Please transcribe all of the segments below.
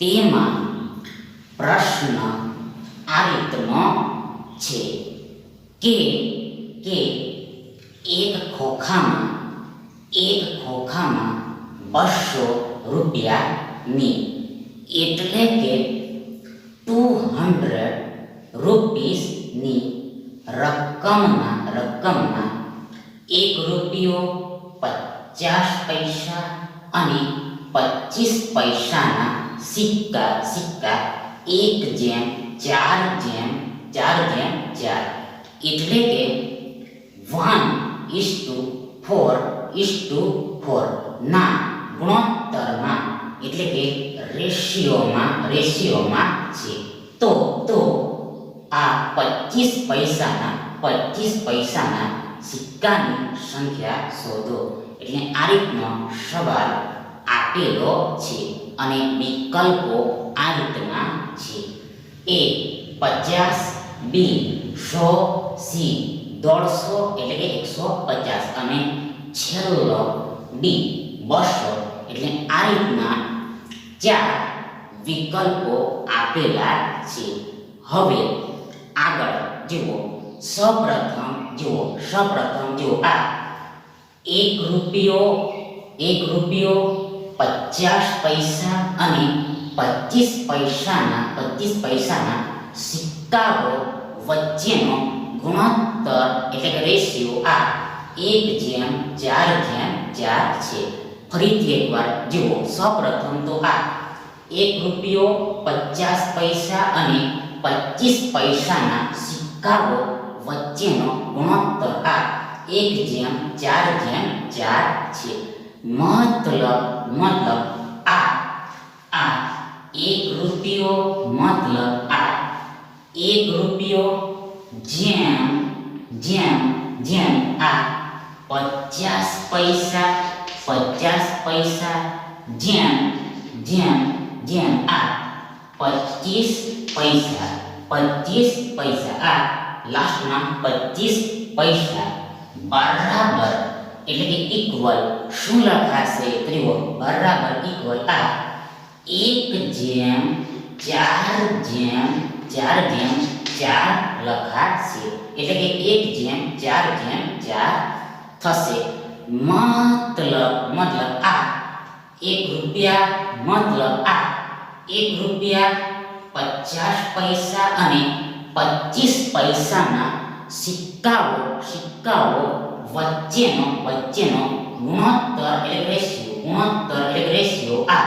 તેમાં પ્રશ્ન આ રીતનો છે. કે કે એક ખોખામાં એક ખોખામાં બસો રૂપિયાની એટલે કે ટુ હંડ્રેડ રૂપીસની રકમના રકમના એક રૂપિયો પચાસ પૈસા અને પચીસ પૈસાના સિક્કા સિક્કા, એક જેમ, ચાર જેમ ચાર જેમ, ચાર. એટલે કે one is to four is to four ના, ગુણોત્તરમાં, એટલે કે રેશિયોમાં રેશિયોમાં છે. તો તો, આ પચીસ પૈસાના પચીસ પૈસાના સિક્કાની સંખ્યા શોધો. એટલે આ રીતનો સવાલ આપેલો છે અને વિકલ્પો આ રીતના છે. એ પચાસ, બી સો, સી દોઢસો એટલે કે એકસો પચાસ અને છેલ્લો, ડી બસો એટલે આ રીતના ચાર વિકલ્પો આપેલા છે. હવે આગળ જુઓ. સૌપ્રથમ જુઓ સૌપ્રથમ જુઓ આ એક રૂપિયો એક રૂપિયો પચાસ પૈસા અને પચીસ પૈસાના પચીસ પૈસાના સિક્કાઓ વચ્ચેનો ગુણોત્તર એટલે કે રેશિયો આ એક જેમ, ચાર જેમ, ચાર છે. ફરીથી એકવાર જુઓ. સૌપ્રથમ તો આ એક રૂપિયો પચાસ પૈસા અને પચીસ પૈસાના સિક્કાઓ વચ્ચેનો ગુણોત્તર આ એક જેમ, ચાર જેમ, ચાર છે. મતલબ મતલબ આ. આ એક રૂપિયો મતલબ આ. એક રૂપિયો જેમ જેમ જેમ આ. પચાસ પૈસા પચાસ પૈસા, જેમ જેમ જેમ આ. પચીસ પૈસા પચીસ પૈસા આ. લાસ્ટમાં પચીસ પૈસા. બરાબર. એટલે કે ઇક્વલ શું લખાશે ત્રિવો બરાબર ઇક્વલ આ. એક જેમ ચાર જેમ ચાર જેમ ચાર લખાશે એટલે કે એક જેમ ચાર જેમ ચાર થશે. મતલબ મતલબ આ. એક રૂપિયા, મતલબ આ. એક રૂપિયા પચાસ પૈસા અને પચીસ પૈસાના સિક્કાઓ સિક્કાઓ વચ્ચેનો વચ્ચેનો ગુણોત્તર એટલે રેશિયો, ગુણોત્તર એટલે રેશિયો આ.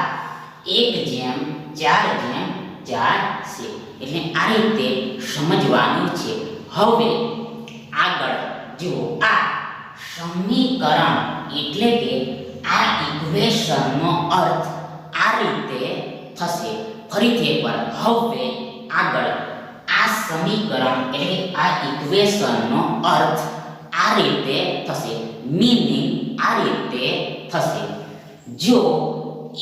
એક જેમ, ચાર જેમ, ચાર છે. એટલે આ રીતે સમજવાનું છે. હવે આગળ જુઓ. આ સમીકરણ એટલે કે આ ઇક્વેશનનો અર્થ આ રીતે થશે. ફરીથી એકવાર. હવે આગળ. આ સમીકરણ એટલે આ ઇક્વેશનનો અર્થ આ રીતે થશે મીનિંગ આ રીતે થશે જો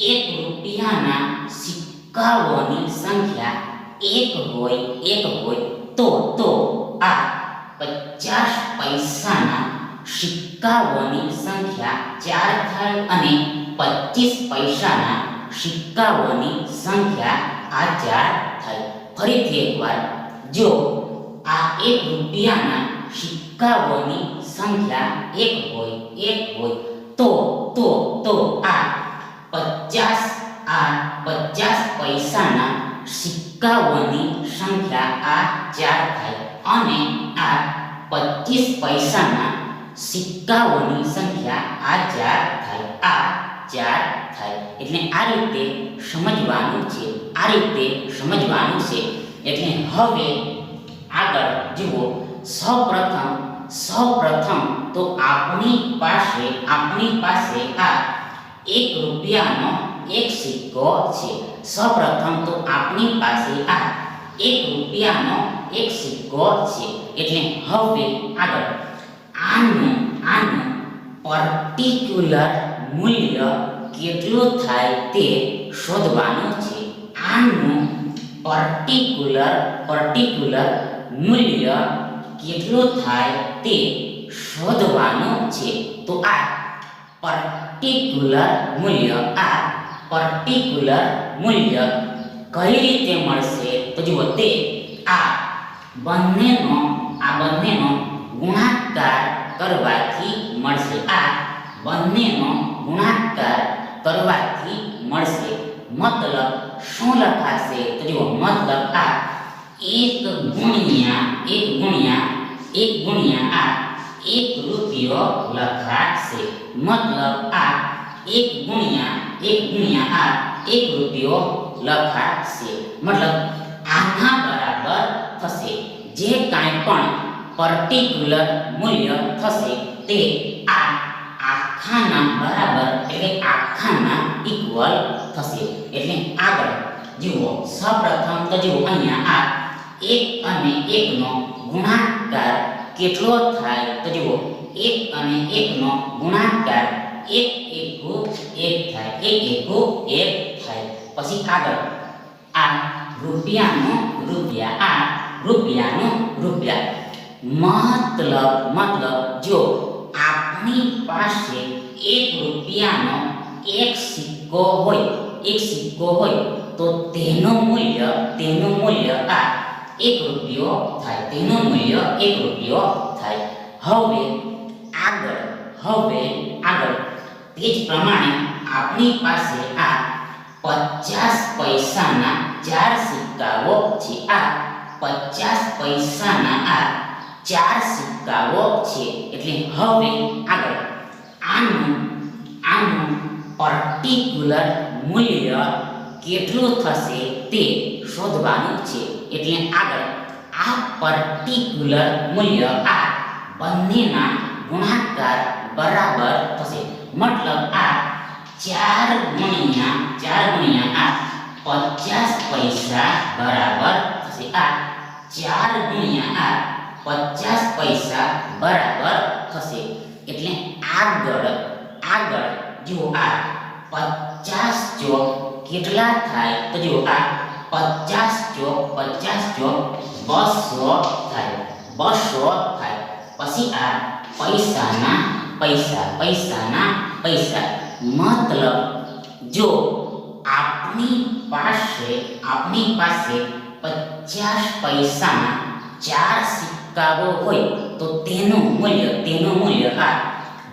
એક રૂપિયાના સિક્કાઓની સંખ્યા એક હોય એક હોય તો તો આ પચાસ પૈસાના સિક્કાઓની સંખ્યા ચાર થાય અને પચીસ પૈસાના સિક્કાઓની સંખ્યા આ ચાર થાય ફરીથી એકવાર જો આ એક રૂપિયાના સિક્કાઓની સંખ્યા એક હોય એક હોય, તો તો તો, આ પચાસ આ પચાસ પૈસાના સિક્કાઓની સંખ્યા આ ચાર થાય અને આ પચીસ પૈસાના સિક્કાઓની સંખ્યા આ ચાર થાય, આ ચાર થાય. એટલે આ રીતે સમજવાનું છે, આ રીતે સમજવાનું છે. એટલે હવે આગળ જુઓ સૌપ્રથમ સૌપ્રથમ તો આપણી પાસે આપણી પાસે આ એક રૂપિયાનો એક સિક્કો છે સૌપ્રથમ તો આપણી પાસે આ એક રૂપિયાનો એક સિક્કો છે એટલે હવે આગળ આનું આનું પર્ટિક્યુલર મૂલ્ય કેટલું થાય તે શોધવાનું છે આનું પર્ટિક્યુલર પર્ટિક્યુલર મૂલ્ય કેટલું થાય તે શોધવાનો છે. તો આ પર્ટિક્યુલર મૂલ્ય, આ પર્ટિક્યુલર મૂલ્ય કઈ રીતે મળશે? તો જુઓ તે આ બંનેનો આ બંનેનો ગુણાકાર કરવાથી મળશે. આ બંનેનો ગુણાકાર કરવાથી મળશે. મતલબ શું લખાશે? તો જુઓ મતલબ આ એક ગુણ્યા એક ગુણ્યા એક ગુણ્યા આ એક રૂપિયો લખાશે. મતલબ આ એક ગુણ્યા એક ગુણ્યા આ એક રૂપિયો લખાશે. મતલબ આના બરાબર થશે. જે કાંઈ પણ પર્ટિક્યુલર મૂલ્ય થશે તે આ આખાના બરાબર, એટલે આખાના ઇક્વલ થશે. એટલે આગળ જુઓ, સૌપ્રથમ તો જુઓ અહીંયા આ એક અને એકનો ગુણાકાર કેટલો થાય તો જુઓ, એક અને એકનો ગુણાકાર એક એકુ એક થાય, એક એકો એક થાય. પછી આગળ, આ રૂપિયાનો રૂપિયા, આ રૂપિયાનો રૂપિયા. મતલબ મતલબ, જો આપણી પાસે એક રૂપિયાનો એક સિક્કો હોય, એક સિક્કો હોય, તો તેનું મૂલ્ય તેનું મૂલ્ય આ એક રૂપિયો થાય, તેનું મૂલ્ય એક રૂપિયો થાય. હવે આગળ હવે આગળ. તે જ પ્રમાણે આપણી પાસે આ પચાસ પૈસાના ચાર સિક્કાઓ છે. આ પચાસ પૈસાના આ ચાર સિક્કાઓ છે. એટલે હવે આગળ. આનું આનું પર્ટિક્યુલર મૂલ્ય કેટલું થશે તે શોધવાનું છે. એટલે આગળ આ પર્ટિક્યુલર મૂલ્ય આ બંનેના ગુણાકાર બરાબર થશે. મતલબ આ ચાર ગુણ્યા ચાર ગુણ્યા આ પચાસ પૈસા બરાબર થશે. આ ચાર ગુણ્યા આ પચાસ પૈસા બરાબર થશે. એટલે આગળ આગળ જુઓ આ પચાસ જો કેટલા થાય તો જુઓ આ પચાસ ચોક પચાસ ચોક બસો થાય બસો થાય પછી આ પૈસાના પૈસા પૈસાના પૈસા મતલબ જો આપણી પાસે આપણી પાસે પચાસ પૈસાના ચાર સિક્કાઓ હોય તો તેનું મૂલ્ય તેનું મૂલ્ય આ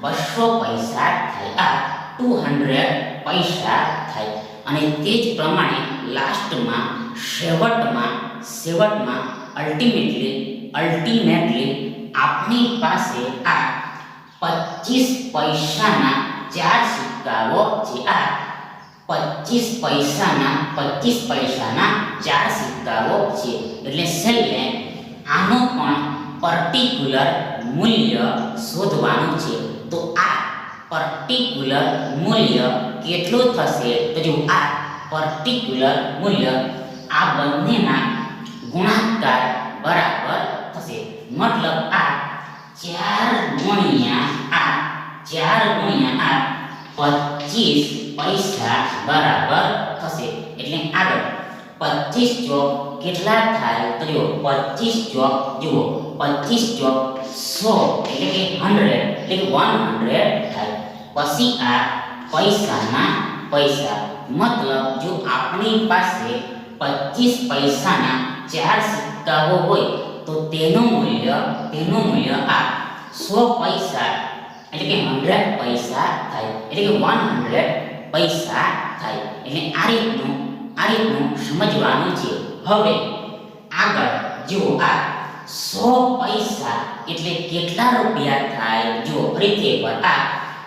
બસો પૈસા થાય આ ટુ હંડ્રેડ પૈસા થાય અને તે જ પ્રમાણે લાસ્ટમાં છેવટમાં છેવટમાં અલ્ટિમેટલી અલ્ટિમેટલી આપણી પાસે આ પચીસ પૈસાના ચાર સિક્કાઓ છે આ પચીસ પૈસાના પચીસ પૈસાના ચાર સિક્કાઓ છે. એટલે છેલ્લે આનું પણ પર્ટિક્યુલર મૂલ્ય શોધવાનું છે. તો આ પર્ટિક્યુલર મૂલ્ય કેટલું થશે તો જો આ પર્ટિક્યુલર મૂલ્ય આ બંનેના ગુણાકાર બરાબર થશે મતલબ આ ચાર ગુણ્યા આ ચાર ગુણ્યા આ પચીસ પૈસા બરાબર થશે એટલે આગળ પચીસ ચોક કેટલા થાય તો જુઓ પચીસ ચોક જુઓ પચીસ ચોક સો એટલે કે હંડ્રેડ એટલે કે વન હંડ્રેડ થાય પછી આ પૈસાના પૈસા. મતલબ જો આપણી પાસે પચીસ પૈસાના ચાર સિક્કાઓ હોય, તો તેનું મૂલ્ય તેનું મૂલ્ય આ સો પૈસા, એટલે કે હંડ્રેડ પૈસા થાય. એટલે કે વન હંડ્રેડ પૈસા થાય. એટલે આ રીતનું આ રીતનું સમજવાનું છે. હવે આગળ જુઓ આ સો પૈસા એટલે કેટલા રૂપિયા થાય? જો ફરીથી એકવાર આ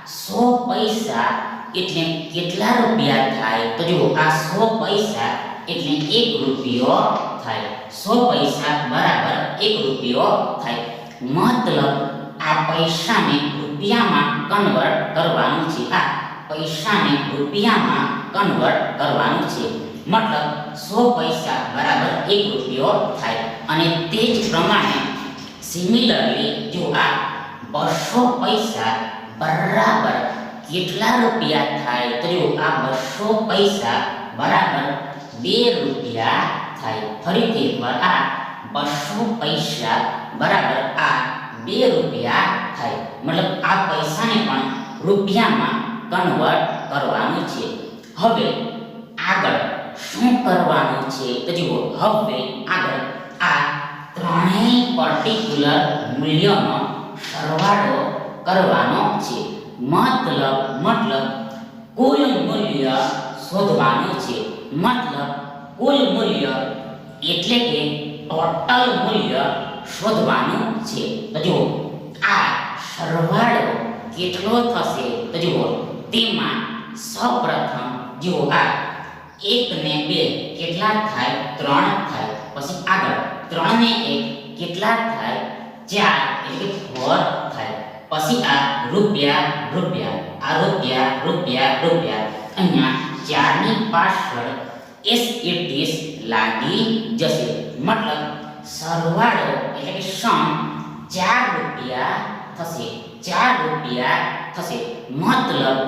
સો પૈસા એટલે કેટલા રૂપિયા થાય? તો જુઓ, આ સો પૈસા એટલે એક રૂપિયો થાય. સો પૈસા બરાબર એક રૂપિયો થાય. મતલબ આ પૈસાને રૂપિયામાં કન્વર્ટ કરવાનું છે. આ પૈસાને રૂપિયામાં કન્વર્ટ કરવાનું છે. મતલબ સો પૈસા બરાબર એક રૂપિયો થાય. અને તે જ પ્રમાણે સિમિલરલી જો આ બસો પૈસા બરાબર કેટલા રૂપિયા થાય? તો જો આ બસો પૈસા બરાબર બે રૂપિયા થાય. ફરીથી એકવાર, આ બસો પૈસા બરાબર આ બે રૂપિયા થાય. મતલબ આ પૈસાને પણ રૂપિયામાં કન્વર્ટ કરવાનું છે. હવે આગળ શું કરવાનું છે? તો જુઓ, હવે આગળ આ ત્રણેય પર્ટિક્યુલર મૂલ્યોનો સરવાળો કરવાનો છે. મતલબ મતલબ કુલ મૂલ્ય શોધવાનું છે. મતલબ કુલ મૂલ્ય એટલે કે ટોટલ મૂલ્ય શોધવાનું છે. તો જુઓ, આ સરવાળો કેટલો થશે? તો જુઓ, તેમાં સૌપ્રથમ જુઓ આ એક ને બે કેટલા થાય? ત્રણ થાય. પછી આગળ ત્રણ ને એક કેટલા થાય? ચાર, એટલે ફોર પછી આ રૂપિયા રૂપિયા આ રૂપિયા રૂપિયા રૂપિયા અહીંયા ચારની પાછળ એસ એટીસ લાગી જશે મતલબ સરવાળો એટલે કે સમ ચાર રૂપિયા થશે ચાર રૂપિયા થશે મતલબ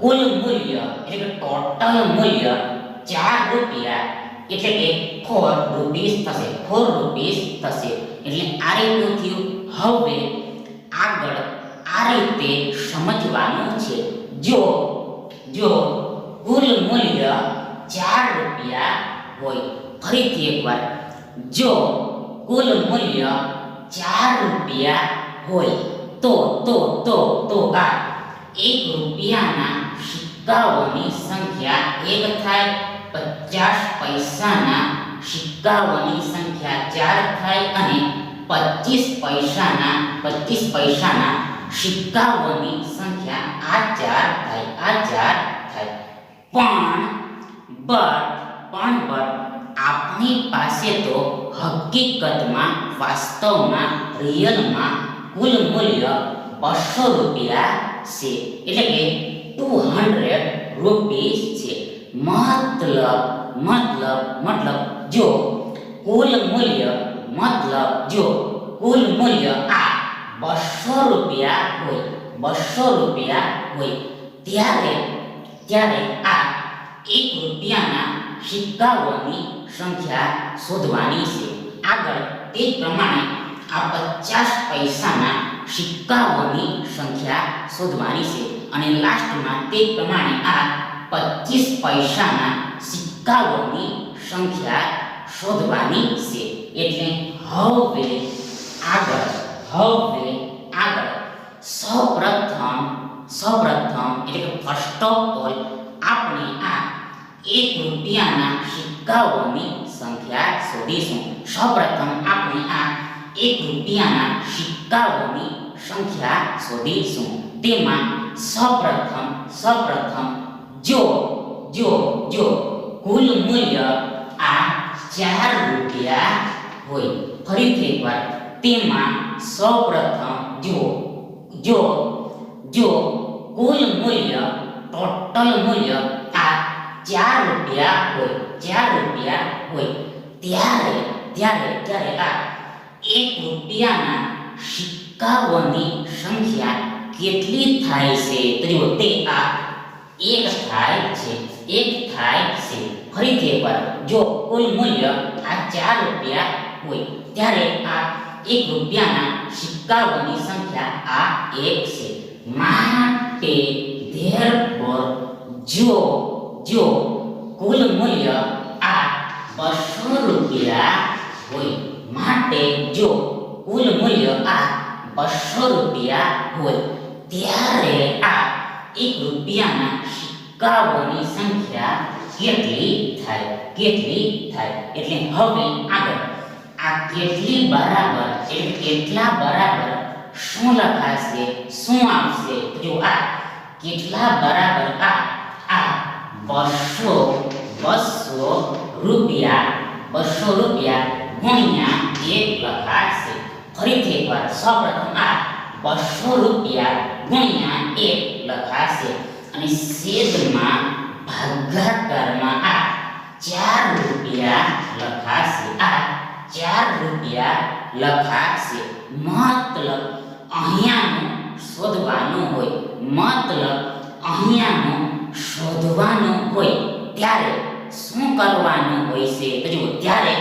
કુલ મૂલ્ય એટલે કે ટોટલ મૂલ્ય ચાર રૂપિયા એટલે કે ફોર રૂપીસ થશે ફોર રૂપીસ થશે એટલે આ રીતનું થયું હવે આગળ આ રીતે સમજવાનું છે. જો જો કુલ મૂલ્ય ચાર રૂપિયા હોય, ફરીથી એકવાર. જો કુલ મૂલ્ય ચાર રૂપિયા હોય, તો તો તો તો આ એક રૂપિયાના સિક્કાઓની સંખ્યા એક થાય, પચાસ પૈસાના સિક્કાઓની સંખ્યા ચાર થાય અને પચીસ પૈસાના પચીસ પૈસાના સિક્કાઓની સંખ્યા આ થાય આ ચાર થાય. પણ બટ પણ બટ આપણી પાસે તો હકીકતમાં, વાસ્તવમાં, રિયલમાં કુલ મૂલ્ય બસો રૂપિયા છે. એટલે કે ટુ હંડ્રેડ રૂપીસ છે. મતલબ મતલબ મતલબ, જો કુલ મૂલ્ય, મતલબ, જો કુલ મૂલ્ય આ બસો રૂપિયા હોય બસો રૂપિયા હોય. ત્યારે ત્યારે આ એક રૂપિયાના સિક્કાઓની સંખ્યા શોધવાની છે. આગળ તે પ્રમાણે આ પચાસ પૈસાના સિક્કાઓની સંખ્યા શોધવાની છે. અને લાસ્ટમાં તે પ્રમાણે આ પચીસ પૈસાના સિક્કાઓની સંખ્યા શોધવાની છે. એટલે હવે આગળ હવે આગળ. સૌપ્રથમ સૌપ્રથમ એટલે કે ફર્સ્ટ ઓફ ઓલ આપણે આ એક રૂપિયાના સિક્કાઓની સંખ્યા શોધીશું. સૌપ્રથમ આપણે આ એક રૂપિયાના સિક્કાઓની સંખ્યા શોધીશું. તેમાં સૌપ્રથમ સૌપ્રથમ જો જો જો કુલ મૂલ્ય આ ચાર રૂપિયા હોય. ફરીથી એકવાર. તેમાં સૌપ્રથમ જો જો જો કુલ મૂલ્ય ટોટલ મૂલ્ય આ ચાર રૂપિયા હોય, ચાર રૂપિયા હોય. ત્યારે ત્યારે ત્યારે આ એક રૂપિયાના સિક્કાઓની સંખ્યા કેટલી થાય છે? તો તે આ એક થાય છે, એક થાય છે. ફરીથી એકવાર, જો કુલ મૂલ્ય આ ચાર રૂપિયા હોય, ત્યારે આ એક રૂપિયાના સિક્કાઓની સંખ્યા આ એક છે માટે ધેરફોર જો જો કુલ મૂલ્ય આ બસો રૂપિયા હોય માટે જો કુલ મૂલ્ય આ બસો રૂપિયા હોય ત્યારે આ એક રૂપિયાના સિક્કાઓની સંખ્યા કેટલી થાય કેટલી થાય એટલે હવે આગળ આ કેટલી બરાબર એટલે કેટલા બરાબર? શું લખાશે, શું આવશે? જો આ કેટલા બરાબર, આ આ બસો બસો રૂપિયા બસો રૂપિયા ગુણ્યા એક લખાશે. ફરીથી એકવાર, સૌપ્રથમ આ બસો રૂપિયા ગુણ્યા એક લખાશે. અને છેદમાં ભાગાકારમાં આ ચાર રૂપિયા લખાશે. આ ચાર રૂપિયા લખાશે. મતલબ અહીંયાનું શોધવાનું હોય. મતલબ અહીંયાનું શોધવાનું હોય. ત્યારે શું કરવાનું હોય છે? તો જુઓ ત્યારે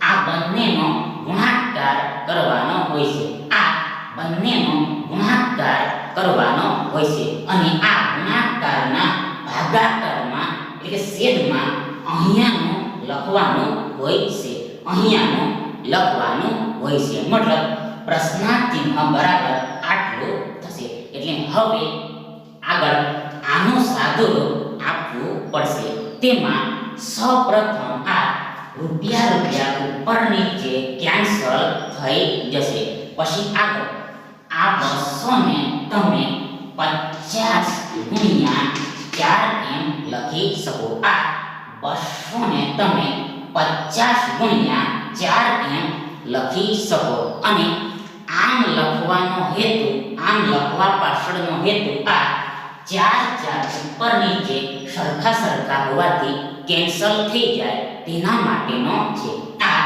આ બંનેનો ગુણાકાર કરવાનો હોય છે. આ બંનેનો ગુણાકાર કરવાનો હોય છે. અને આ ગુણાકારના ભાગાકારમાં, એટલે કે છેદમાં અહીંયાનું લખવાનું હોય છે. અહીંયાનું લખવાનું હોય છે. મતલબ પ્રશ્નાર્થ ચિહ્ન બરાબર આટલું થશે. એટલે હવે આગળ આનું સાદુરૂપ આપવું પડશે. તેમાં સૌપ્રથમ આ રૂપિયા રૂપિયા ઉપર નીચે કેન્સલ થઈ જશે. પછી આગળ આ બસોને તમે પચાસ ગુણ્યા ચાર એમ લખી શકો. આ બસોને તમે પચાસ ગુણ્યા ચાર એમ લખી શકો. અને આમ લખવાનો હેતુ, આમ લખવા પાછળનો હેતુ આ ચાર ચાર ઉપર નીચે સરખા સરખા હોવાથી કેન્સલ થઈ જાય તેના માટેનો છે. આ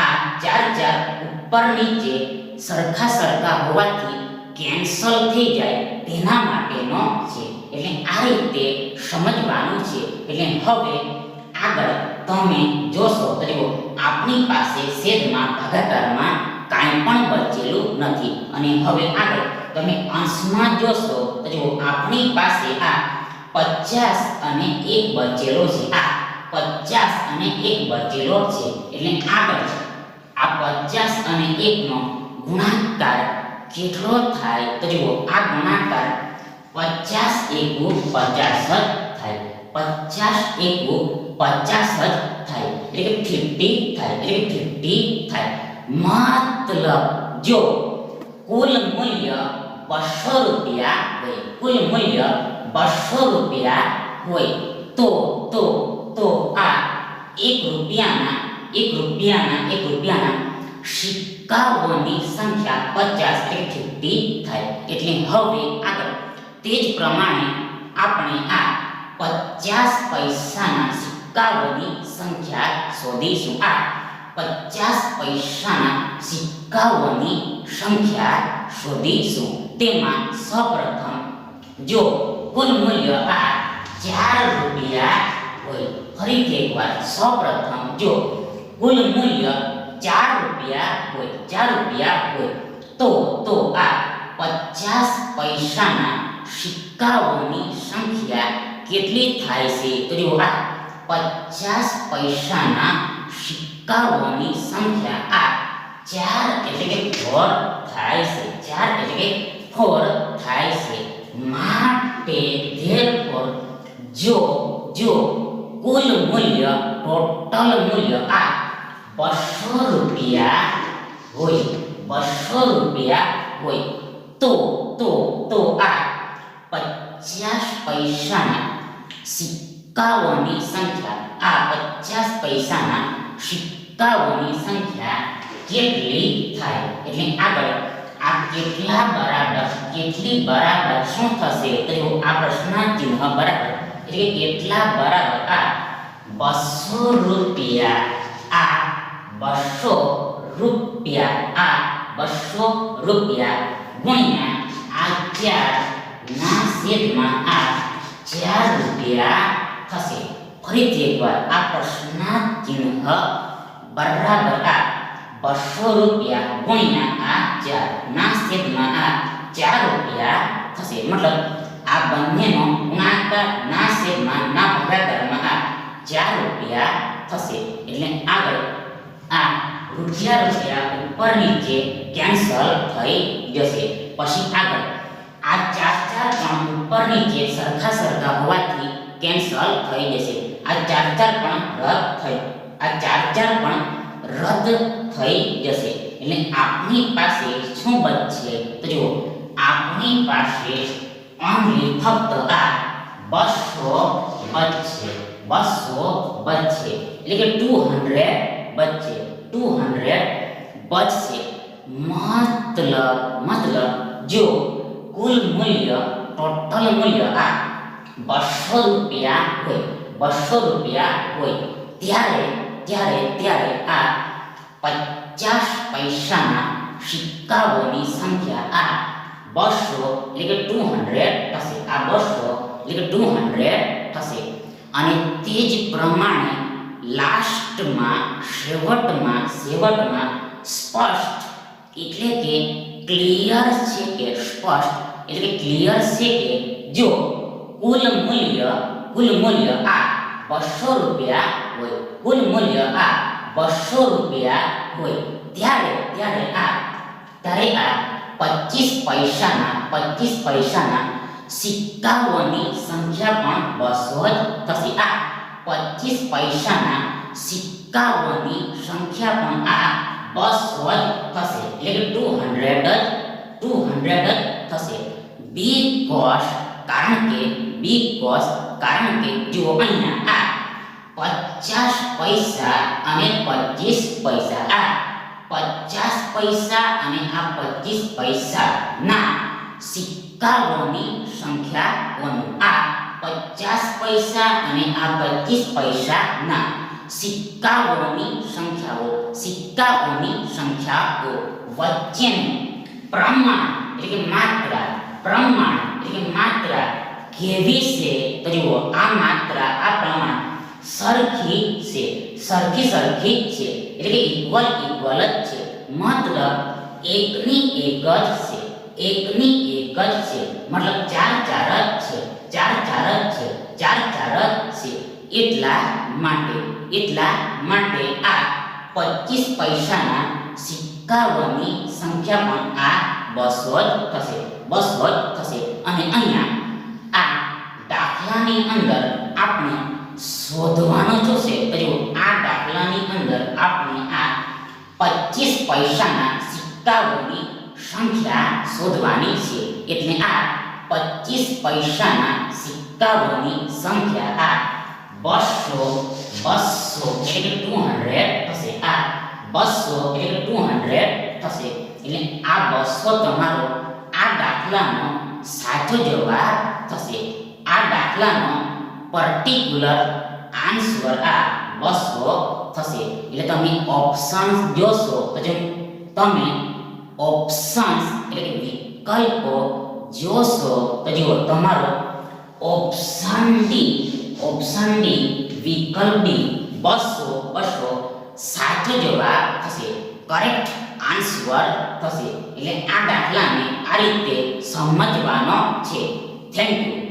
આ ચાર ચાર ઉપર નીચે સરખા સરખા હોવાથી કેન્સલ થઈ જાય તેના માટેનો છે. એટલે આ રીતે સમજવાનું છે. એટલે હવે આગળ તમે જોશો તો જુઓ આપણી પાસે છેદમાં ભાગાકારમાં કાંઈ પણ બચેલું નથી. અને હવે આગળ તમે અંશમાં જોશો તો જુઓ આપણી પાસે આ પચાસ અને એક બચેલો છે. આ પચાસ અને એક બચેલો છે. એટલે આગળ આ પચાસ અને એકનો ગુણાકાર કેટલો થાય? તો જુઓ આ ગુણાકાર પચાસ એકુ પચાસ જ થાય. પચાસ એકુ પચાસ જ થાય, એટલે કે ફિફ્ટી થાય, એટલે કે ફિફ્ટી થાય. મતલબ જો કુલ મૂલ્ય બસો રૂપિયા હોય, કુલ મૂલ્ય બસો રૂપિયા હોય, તો તો તો આ એક રૂપિયાના એક રૂપિયાના એક રૂપિયાના સિક્કાઓની સંખ્યા પચાસ એટલે ફિફ્ટી થાય. એટલે હવે આગળ. તે જ પ્રમાણે આપણે આ પચાસ પૈસાના સિક્કાઓની સંખ્યા શોધીશું. આ પચાસ પૈસાના સિક્કાઓની સંખ્યા શોધીશું. તેમાં સૌપ્રથમ, જો કુલ મૂલ્ય આ ચાર રૂપિયા હોય, ફરીથી એકવાર સૌપ્રથમ જો કુલ મૂલ્ય ચાર રૂપિયા હોય, ચાર રૂપિયા હોય, તો તો આ પચાસ પૈસાના સિક્કાઓની સંખ્યા કેટલી થાય છે? તો જો આ પચાસ પૈસાના સિક્કાઓની સંખ્યા આ ચાર એટલે કે ફોર થાય છે. ચાર એટલે કે ફોર થાય છે. માટે ધેરફોર જો જો કુલ મૂલ્ય ટોટલ મૂલ્ય આ બસો રૂપિયા હોય, બસો રૂપિયા હોય, તો તો તો આ પચાસ પૈસાના સિક્કાઓની સંખ્યા આ પચાસ પૈસાના સિક્કાઓની સંખ્યા કેટલી થાય એટલે આગળ આ કેટલા બરાબર કેટલી બરાબર શું થશે તો આ પ્રશ્નાર્થ ચિહ્ન બરાબર એટલે કેટલા બરાબર આ બસો રૂપિયા આ બસો રૂપિયા આ બસો રૂપિયા ગુણ્યા આ ચાર ના છેદમાં આ ચાર રૂપિયા થશે. ફરીથી એકવાર આ પ્રશ્નાર્થ ચિહ્ન બરાબર આ બસો રૂપિયા ગુણ્યા આ ચાર, ના છેદમાં આ ચાર રૂપિયા થશે. મતલબ આ બંનેનો ગુણાકાર ના છેદમાં ના ભાગાકારમાં આ ચાર રૂપિયા થશે. એટલે આગળ આ રૂપિયા રૂપિયા ઉપર નીચે કેન્સલ થઈ જશે. પછી આગળ આ ચાર ચાર પણ ઉપર નીચે સરખા સરખા હોવાથી કેન્સલ થઈ જશે? આ ચાર ચાર પણ રદ થઈ, આ ચાર ચાર પણ રદ થઈ જશે. એટલે આપણી પાસે શું બચશે તો જુઓ, આપણી પાસે ઓનલી ફક્ત આ બસો બચશે બસો બચશે એટલે કે ટુ હંડ્રેડ બચશે ટુ હંડ્રેડ બચશે મતલબ મતલબ જો કુલ મૂલ્ય, ટોટલ મૂલ્ય આ બસો રૂપિયા હોય બસો રૂપિયા હોય. ત્યારે ત્યારે ત્યારે આ પચાસ પૈસાના સિક્કાઓની સંખ્યા આ બસો એટલે કે ટુ હંડ્રેડ થશે. આ બસો એટલે કે ટુ હંડ્રેડ થશે. અને તે જ પ્રમાણે લાસ્ટમાં, છેવટમાં છેવટમાં સ્પષ્ટ એટલે કે ક્લિયર છે કે સ્પષ્ટ. એટલે કે ક્લિયર છે કે જો કુલ મૂલ્ય કુલ મૂલ્ય આ બસો રૂપિયા હોય કુલ મૂલ્ય આ બસો રૂપિયા હોય ત્યારે ત્યારે આ ત્યારે આ પચીસ પૈસાના પચીસ પૈસાના સિક્કાઓની સંખ્યા પણ બસો જ થશે આ પચીસ પૈસાના સિક્કાઓની સંખ્યા પણ આ બસો જ થશે એટલે કે ટુ હંડ્રેડ જ ટુ હંડ્રેડ જ થશે બી કોસ કારણ કે બી કોસ કારણ કે જુઓ અહીંયા આ પચાસ પૈસા અને પચીસ પૈસા, આ પચાસ પૈસા અને આ પચીસ પૈસા ના સિક્કાઓની સંખ્યાઓનું આ પચાસ પૈસા અને આ પચીસ પૈસા ના સિક્કાઓની સંખ્યાઓ સિક્કાઓની સંખ્યાઓ વચ્ચેનું પ્રમાણ એટલે કે માત્રા, પ્રમાણ એટલે કે માત્રા કેવી છે તો જુઓ આ માત્રા આ પ્રમાણ સરખી છે સરખી સરખી છે એટલે કે ઇક્વલ ઇક્વલ જ છે મતલબ એકની એક જ છે એકની એક જ છે મતલબ ચાર ચાર જ છે ચાર ચાર જ છે ચાર ચાર જ છે એટલા માટે એટલા માટે આ પચીસ પૈસાના સિક્કાઓની સંખ્યા પણ આ બસો જ થશે બસો જ થશે અને અહીંયા આ દાખલાની અંદર આપણે શોધવાનું જોશે જુઓ, આ દાખલાની અંદર આપણે આ પચીસ પૈસાના સિક્કાઓની સંખ્યા શોધવાની છે. એટલે આ પચીસ પૈસાના સિક્કાઓની સંખ્યા આ બસો બસો એટલે ટુ હંડ્રેડ થશે. આ બસો એટલે ટુ હંડ્રેડ થશે. એટલે આ બસો તમારો આ દાખલાનો સાચો જવાબ થશે. આ દાખલાનો પર્ટિક્યુલર આન્સર આ બસો થશે. એટલે તમે ઓપ્શન્સ જોશો તો જો તમે ઓપ્શન્સ એટલે કે વિકલ્પો જોશો તો જુઓ તમારો ઓપ્શન ડી ઓપ્શન ડી વિકલ્પ ડી બસો બસો સાચો જવાબ થશે. કરેક્ટ આન્સર થશે. એટલે આ દાખલાને આ રીતે સમજવાનો છે. Thank you